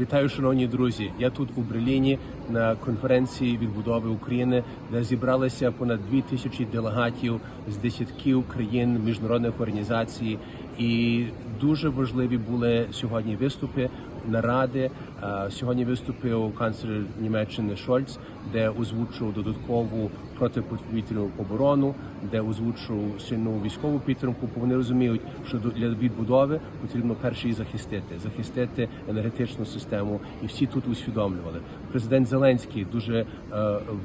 Вітаю, шановні друзі. Я тут у Берліні на конференції відбудови України, де зібралися понад дві тисячі делегатів з десятків країн міжнародних організацій. І дуже важливі були сьогодні виступи, наради. Е, Сьогодні виступив канцлер Німеччини Шольц, де озвучив додаткову протиповітряну оборону, де озвучив сильну військову підтримку. Бо вони розуміють, що для відбудови потрібно перше захистити, захистити енергетичну систему, і всі тут усвідомлювали. Президент Зеленський дуже е,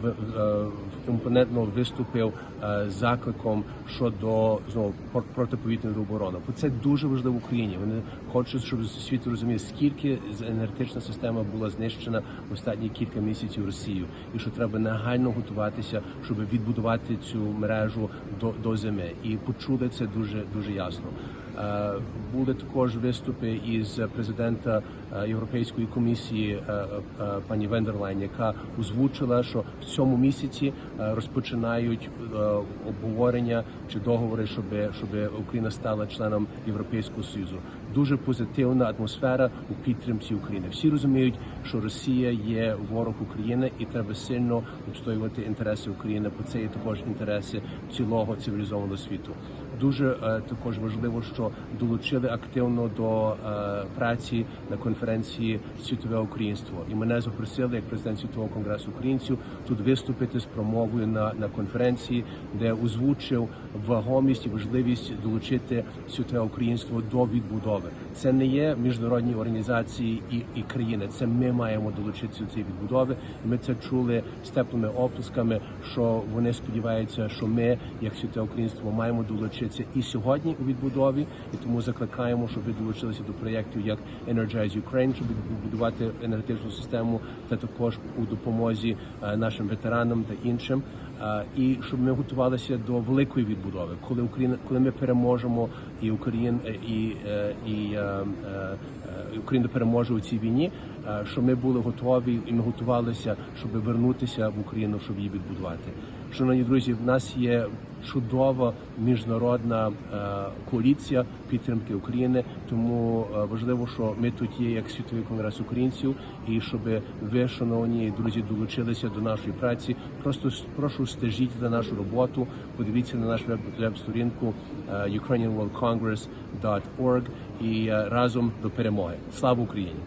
в- е, імпонентно виступив е, закликом щодо знову протиповітряної оборони. Це дуже важливо Україні. Вони хочуть, щоб світ розумів, скільки енергетична система була знищена в останні кілька місяців Росією, і що треба негайно готуватися, щоб відбудувати цю мережу до, до зими. І почули це дуже дуже ясно. Е, Були також виступи із президента е, Європейської комісії е, пані Вендерлайн, яка озвучила, що в цьому місяці розпочинають обговорення чи договори, щоб, щоб Україна стала членом Європейського союзу. Дуже позитивна атмосфера у підтримці України. Всі розуміють, що Росія є ворог України, і треба сильно обстоювати інтереси України, бо це є також інтереси цілого цивілізованого світу. Дуже е, також важливо, що долучили активно до е, праці на конференції Світове українство, і мене запросили як президент світового конгресу українців тут виступити з промовою на, на конференції, де озвучив вагомість і важливість долучити світове українство до відбудови. Це не є міжнародні організації і, і країни. Це ми маємо долучитися до цієї відбудови. Ми це чули з теплими оплесками. Що вони сподіваються, що ми, як світове українство, маємо долучитися і сьогодні у відбудові, і тому закликаємо, щоб ви долучилися до проєктів як Energize Ukraine, щоб відбудувати енергетичну систему, та також у допомозі е, нашим ветеранам та іншим. Е, І щоб ми готувалися до великої відбудови, коли Україна, коли ми переможемо, і Україна і, е, і е, Україна переможе у цій війні, щоб ми були готові і ми готувалися, щоб вернутися в Україну, щоб її відбудувати. Шановні друзі, в нас є чудова міжнародна е, коаліція підтримки України. Тому е, важливо, що ми тут є як світовий конгрес українців, і щоб ви, шановні друзі, долучилися до нашої праці. Просто прошу стежіть за нашу роботу. Подивіться на веб- веб-сторінку е, ukrainianworldcongress.org і разом до перемоги. Слава Україні!